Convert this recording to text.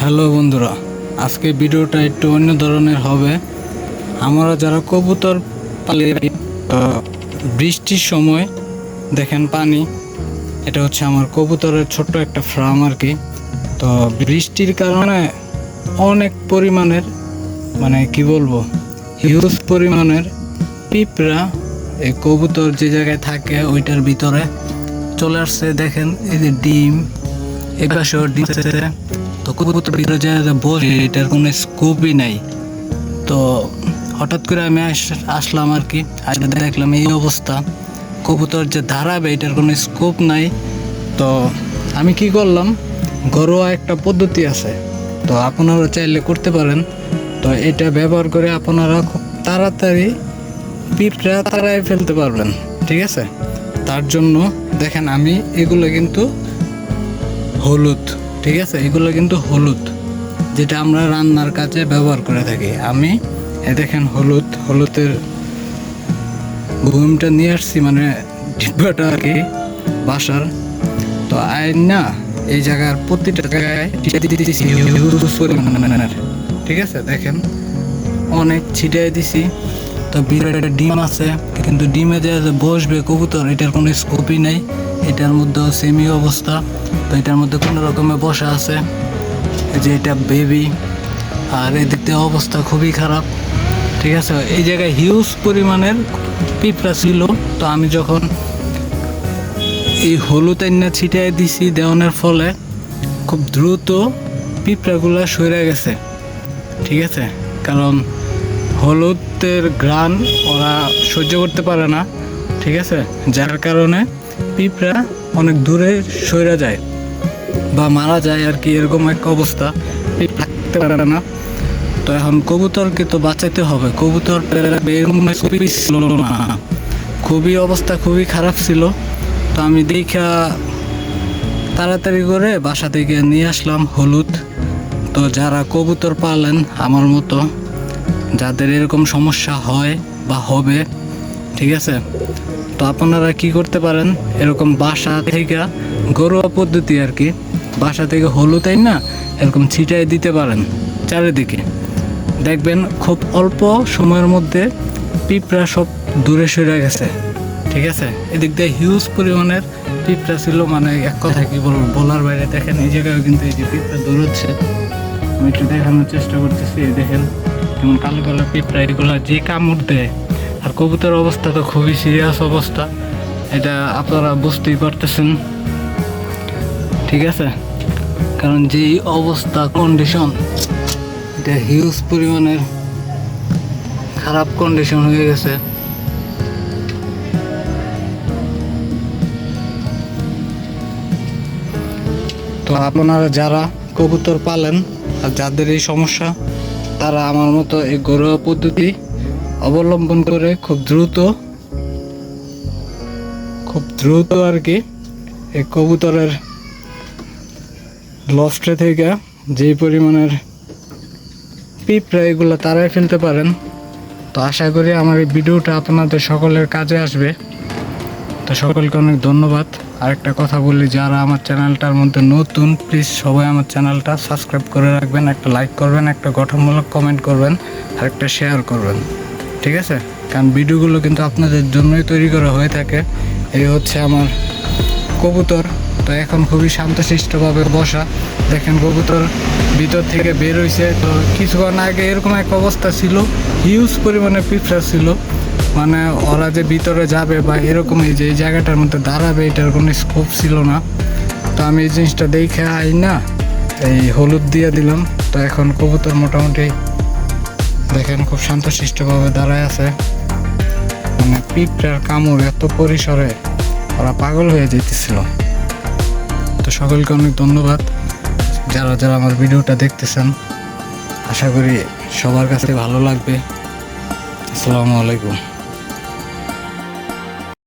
Hello বন্ধুরা আজকে ভিডিওটা একটু অন্য ধরনের হবে। আমরা যারা কবুতর পালি আহ, বৃষ্টির সময় দেখেন পানি এটা হচ্ছে আমার কবুতরের ছোট্ট একটা ফার্ম আর কি। তো বৃষ্টির কারণে অনেক পরিমাণের মানে কি বলব হিউজ পরিমাণের পিঁপড়া এই কবুতর যে জায়গায় থাকে ওইটার ভিতরে চলে আসছে। দেখেন এই যে ডিম এই পাশেও ডিম। তো কবুতর ভিতরে যে বসে, এটার কোনো স্কোপই নাই। তো হঠাৎ করে আমি আস- আসলাম আর কি আজকে দেখলাম এই অবস্থা। কবুতর যে দাঁড়াবে এটার কোনো স্কোপ নাই। তো আমি কি করলাম, ঘরোয়া একটা পদ্ধতি আছে। তো আপনারা চাইলে করতে পারেন। তো এটা ব্যবহার করে আপনারা খুব তাড়াতাড়ি পিঁপড়া তাড়াই ফেলতে পারবেন, ঠিক আছে? তার জন্য দেখেন আমি এগুলো কিন্তু হলুদ। ঠিক আছে? এগুলো কিন্তু হলুদ, যেটা আমরা রান্নার কাজে ব্যবহার করে থাকি। আমি এ দেখেন হলুদ, হলুদের ঘুমটা নিয়ে আসছি মানে ডিব্বাটা আর কি, বাসার। তো আইন না এই জায়গার প্রতিটা জায়গায়। ঠিক আছে? দেখেন, অনেক ছিটাই দিছি। তো বিরাট একটা ডিম আছে, কিন্তু ডিমে যে বসবে কবুতর, এটার কোনো স্কোপই নেই। এটার মধ্যেও সেমি অবস্থা, তো এটার মধ্যে কোনো রকমের বসা আছে। যে এটা বেবি আর এদিক দিয়ে অবস্থা খুবই খারাপ, ঠিক আছে? এই জায়গায় হিউজ পরিমাণের পিঁপড়া ছিল, তো আমি যখন এই হলুদ আইনা ছিটাই দিছি দেওয়ানোর ফলে, খুব দ্রুত পিঁপড়াগুলো সরে গেছে, ঠিক আছে? কারণ হলুদের গ্রান ওরা সহ্য করতে পারে না, ঠিক আছে? যার কারণে পিঁপড়া অনেক দূরে সরে যায় বা মারা যায় আর কি, এরকম একটা অবস্থা। থাকতে পারে না। তো এখন কবুতরকে তো বাঁচাতে হবে। কবুতর না। খুবই অবস্থা খুবই খারাপ ছিল। তো আমি দেখা তাড়াতাড়ি করে বাসা থেকে নিয়ে আসলাম হলুদ। তো যারা কবুতর পালেন আমার মতো, যাদের এরকম সমস্যা হয় বা হবে ঠিক আছে? তো আপনারা কি করতে পারেন? এরকম বাসা থেকে ঘরোয়া পদ্ধতি আর কি। বাসা থেকে হলুদ আইন না এরকম ছিটাই দিতে পারেন চারিদিকে। দেখবেন খুব অল্প সময়ের মধ্যে পিঁপড়া সব দূরে সরে গেছে। ঠিক আছে? এদিক দিয়ে হিউজ পরিমাণের পিঁপড়া ছিল মানে এক কথা কি বলব, বলার বাইরে দেখেন, এই জায়গায় কিন্তু এই যে পিঁপড়া দৌড়চ্ছে আমি একটু দেখানোর চেষ্টা করতেছি দেখেন যেমন কালো কালো পিঁপড়া, এগুলো যে কামড় দেয় আর কবুতর অবস্থা তো খুবই সিরিয়াস অবস্থা। এটা আপনারা বুঝতেই পারতেছেন। ঠিক আছে? কারণ যেই অবস্থা কন্ডিশন এটা হিউজ পরিমাণের খারাপ কন্ডিশন হয়ে গেছে। তো আপনারা যারা কবুতর পালেন আর যাদের এই সমস্যা, তারা আমার মতো এই ঘরোয়া পদ্ধতি অবলম্বন করে খুব দ্রুত খুব দ্রুত আর কি এই কবুতরের লস্টে থেকে যেই পরিমাণের পিঁপড়া এগুলো তারাই ফেলতে পারেন। তো আশা করি আমার এই ভিডিওটা আপনাদের সকলের কাজে আসবে। তো সকলকে অনেক ধন্যবাদ। আরেকটা কথা বলি, যারা আমার চ্যানেলটার মধ্যে নতুন প্লিজ সবাই আমার চ্যানেলটা সাবস্ক্রাইব করে রাখবেন, একটা লাইক করবেন, একটা গঠনমূলক কমেন্ট করবেন আর একটা শেয়ার করবেন। ঠিক আছে? কারণ ভিডিওগুলো কিন্তু আপনাদের জন্যই তৈরি করা হয়ে থাকে। এই হচ্ছে আমার কবুতর। তো এখন খুবই শান্তশিষ্টভাবে বসা। দেখেন কবুতর ভিতর থেকে বের হয়েছে তো কিছুক্ষণ আগে এরকম এক অবস্থা ছিল। হিউজ পরিমাণে পিঁপড়া ছিল। মানে ওরা যে ভিতরে যাবে বা এরকম এই যে জায়গাটার মধ্যে দাঁড়াবে, এটার কোনো স্কোপ ছিল না। তো আমি এই জিনিসটা দেখে আই না, এই হলুদ দিয়ে দিলাম। তো এখন কবুতর মোটামুটি দেখেন খুব শান্তশিষ্টভাবে দাঁড়ায় আছে। মানে পিঁপড়ার কামড় এত পরিসরে ওরা পাগল হয়ে যেতেছিল তো সকলকে অনেক ধন্যবাদ যারা যারা আমার ভিডিওটা দেখতেছেন। আশা করি সবার কাছে ভালো লাগবে। আসসালামু আলাইকুম।